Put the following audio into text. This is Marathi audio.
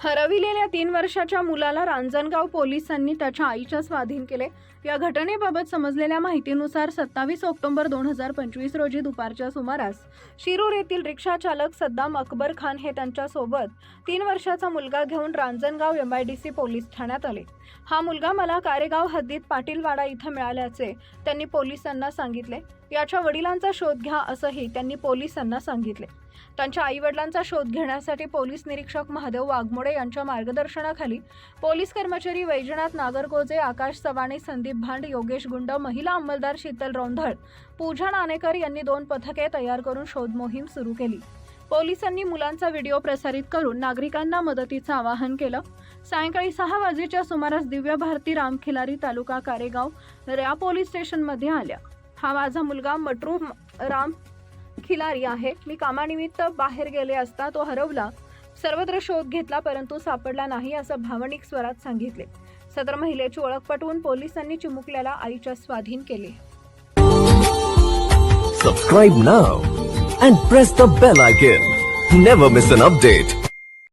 हरविलेल्या तीन वर्षाच्या मुलाला रांजणगाव पोलिसांनी त्याच्या आईच्या स्वाधीन केले. या घटनेबाबत समजलेल्या माहितीनुसार सत्तावीस ऑक्टोबर दोन हजार पंचवीस रोजी दुपारच्या सुमारास शिरूर येथील रिक्षा चालक सद्दाम अकबर खान हे त्यांच्यासोबत तीन वर्षाचा मुलगा घेऊन रांजणगाव एमआयडीसी पोलीस ठाण्यात आले. हा मुलगा मला कारेगाव हद्दीत पाटीलवाडा इथं मिळाल्याचे त्यांनी पोलिसांना सांगितले. याच्या वडिलांचा शोध घ्या असंही त्यांनी पोलिसांना सांगितले. त्यांच्या आईवडिलांचा शोध घेण्यासाठी पोलीस निरीक्षक महादेव वाघमोड यांच्या मार्गदर्शनाखाली पोलीस कर्मचारी वैजनाथ नागरकोजे आकाश चव्हाणे संदीप भांड योगेश गुंड महिला अंमलदार शीतल रोंधळ पूजा नाणेकर यांनी दोन पथके तयार करून शोध मोहीम सुरू केली. पोलिसांनी मुलांचा व्हिडिओ प्रसारित करून नागरिकांना मदतीचं आवाहन केलं. सायंकाळी सहा वाजेच्या सुमारास दिव्य भारती रामखिलारी तालुका कारेगाव रया पोलीस स्टेशनमध्ये आल्या. हा माझा मुलगा मटरू राम खिलारी आहे. मी कामानिमित्त बाहेर गेले असता तो हरवला. सर्वत्र शोध घेतला परंतु सापडला नाही असं भावनिक स्वरात सांगितले. सदर महिलेची ओळख पटवून पोलिसांनी चिमुकल्याला आईच्या स्वाधीन केले. Subscribe now and press the bell icon never miss an update